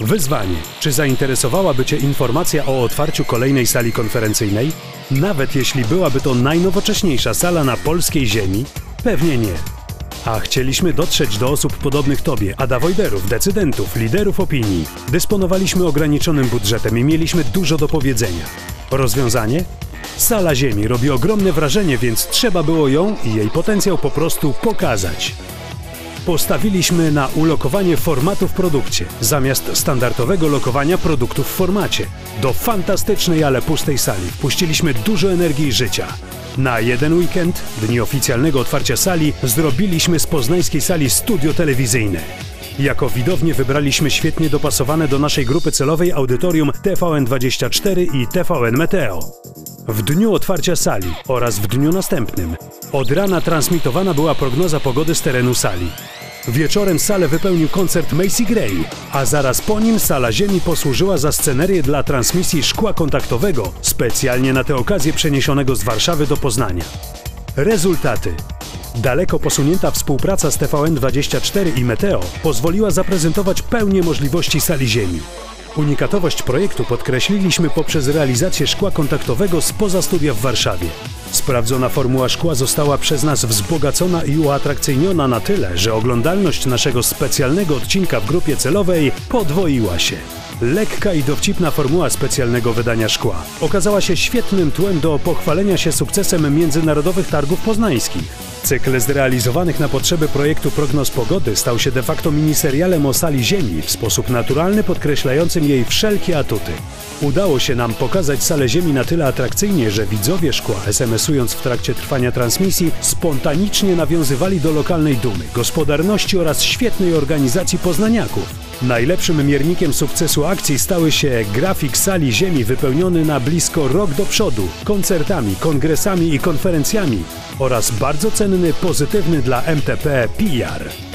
Wyzwanie. Czy zainteresowałaby Cię informacja o otwarciu kolejnej sali konferencyjnej? Nawet jeśli byłaby to najnowocześniejsza sala na polskiej ziemi? Pewnie nie. A chcieliśmy dotrzeć do osób podobnych Tobie, adawojderów, decydentów, liderów opinii. Dysponowaliśmy ograniczonym budżetem i mieliśmy dużo do powiedzenia. Rozwiązanie? Sala Ziemi robi ogromne wrażenie, więc trzeba było ją i jej potencjał po prostu pokazać. Postawiliśmy na ulokowanie formatu w produkcie, zamiast standardowego lokowania produktu w formacie. Do fantastycznej, ale pustej sali wpuściliśmy dużo energii i życia. Na jeden weekend, dni oficjalnego otwarcia sali, zrobiliśmy z poznańskiej sali studio telewizyjne. Jako widownię wybraliśmy świetnie dopasowane do naszej grupy celowej audytorium TVN24 i TVN Meteo. W dniu otwarcia sali oraz w dniu następnym od rana transmitowana była prognoza pogody z terenu sali. Wieczorem salę wypełnił koncert Macy Gray, a zaraz po nim sala Ziemi posłużyła za scenerię dla transmisji szkła kontaktowego, specjalnie na tę okazję przeniesionego z Warszawy do Poznania. Rezultaty. Daleko posunięta współpraca z TVN24 i Meteo pozwoliła zaprezentować pełnię możliwości sali Ziemi. Unikatowość projektu podkreśliliśmy poprzez realizację szkła kontaktowego spoza studia w Warszawie. Sprawdzona formuła szkła została przez nas wzbogacona i uatrakcyjniona na tyle, że oglądalność naszego specjalnego odcinka w grupie celowej podwoiła się. Lekka i dowcipna formuła specjalnego wydania szkła okazała się świetnym tłem do pochwalenia się sukcesem międzynarodowych targów poznańskich. Cykl zrealizowanych na potrzeby projektu Prognoz Pogody stał się de facto miniserialem o sali Ziemi w sposób naturalny podkreślającym jej wszelkie atuty. Udało się nam pokazać salę Ziemi na tyle atrakcyjnie, że widzowie szkła, SMS-ując w trakcie trwania transmisji, spontanicznie nawiązywali do lokalnej dumy, gospodarności oraz świetnej organizacji poznaniaków. Najlepszym miernikiem sukcesu akcji stały się grafik sali Ziemi wypełniony na blisko rok do przodu, koncertami, kongresami i konferencjami oraz bardzo cenny, pozytywny dla MTP PR.